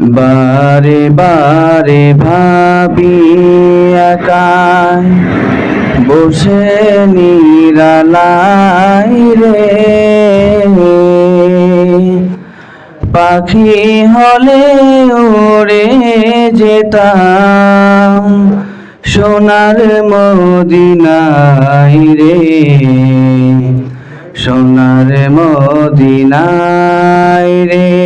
বারে বারে ভাবি একাই বসে নিরালাই রে। পাখি হলে উড়ে যেতাম, সোনার মদিনাই রে। সোনার মদিনাই রে।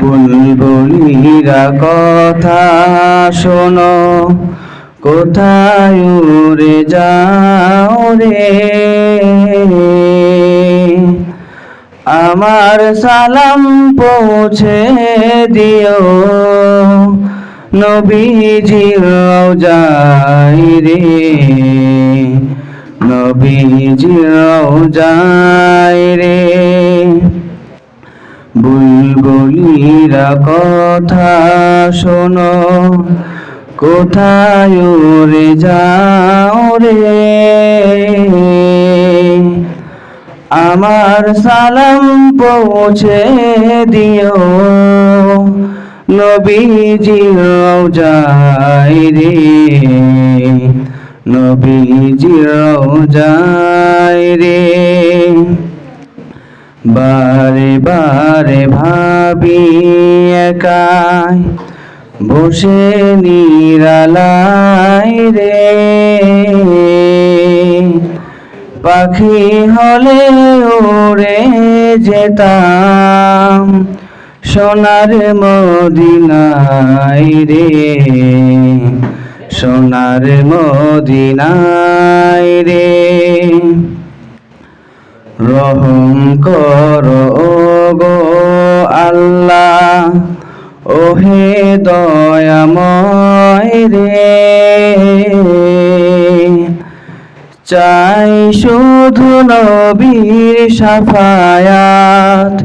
বুলবুলিরা কথা শোনো। কোথায় উড়ে যাও রে? আমার সালাম পৌঁছে দিও। নবীজি যাই রে। নবীজি যাই রে। বুলবুলিরা কথা শোনো, কোথায় উড়ে যাও রে? আমার সালাম পৌঁছে দিও নবীজি যাই রে। নবীজি যাই রে। বারে বারে ভাবি একাই, বসে নিরালাই রে। পাখি হলে উড়ে যেতাম, সোনার মদিনাই রে। সোনার মদিনাই রে। রহম কর গো আল্লাহ। ওহে দয়াময় রে। চাই শুধু নবীর সাফায়াত,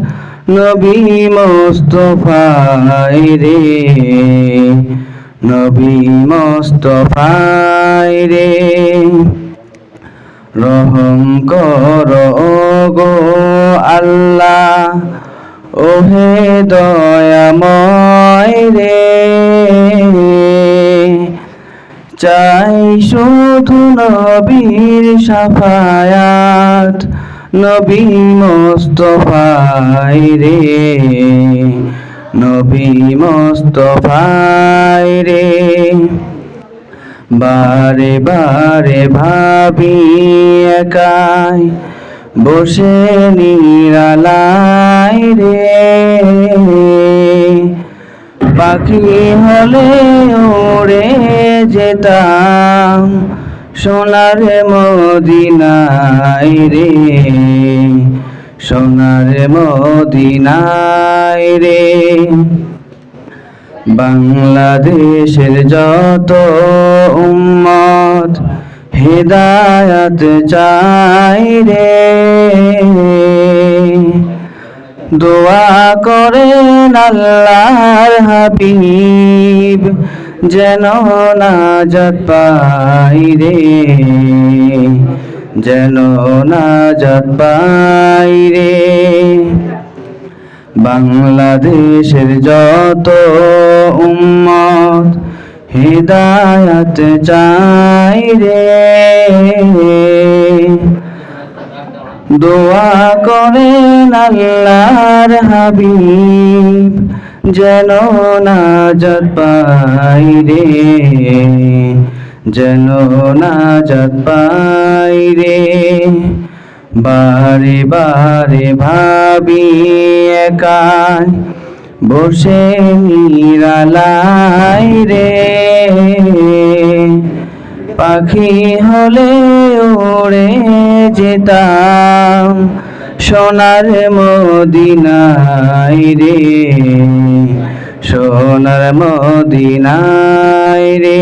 নবী মোস্তফাই রে। নবী মোস্তফাই রে। রহম কর গো আল্লাহ। ওহে দয়াময় রে। চাই শুধু নবীর সাফায়াত, নবী মোস্তফাই রে। নবী মোস্তফাই রে। বারে বারে ভাবি একাই, বসে নিরালাই রে। পাখি হলে ওড়ে যেতাম সোনার মদিনাই রে, সোনার মদিনাই রে। বাংলাদেশের যত উম্মত হৃদায়ত চাই রে। দোয়া করেন আল্লাহর হাবিব যেন নাজাত পাই রে। যেন নাজাত পাই রে। বাংলাদেশের যত উম্মত হৃদায়ত চাই রে। দোয়া করেন আল্লাহর হাবিব, যেন নাজাত পাই রে, যেন নাজাত পাই বারে বারে ভাবি একাই বসে নিরালাই রে। পাখি হলে ওড়ে যেতাম সোনার মদিনাই রে। সোনার মদিনায় রে।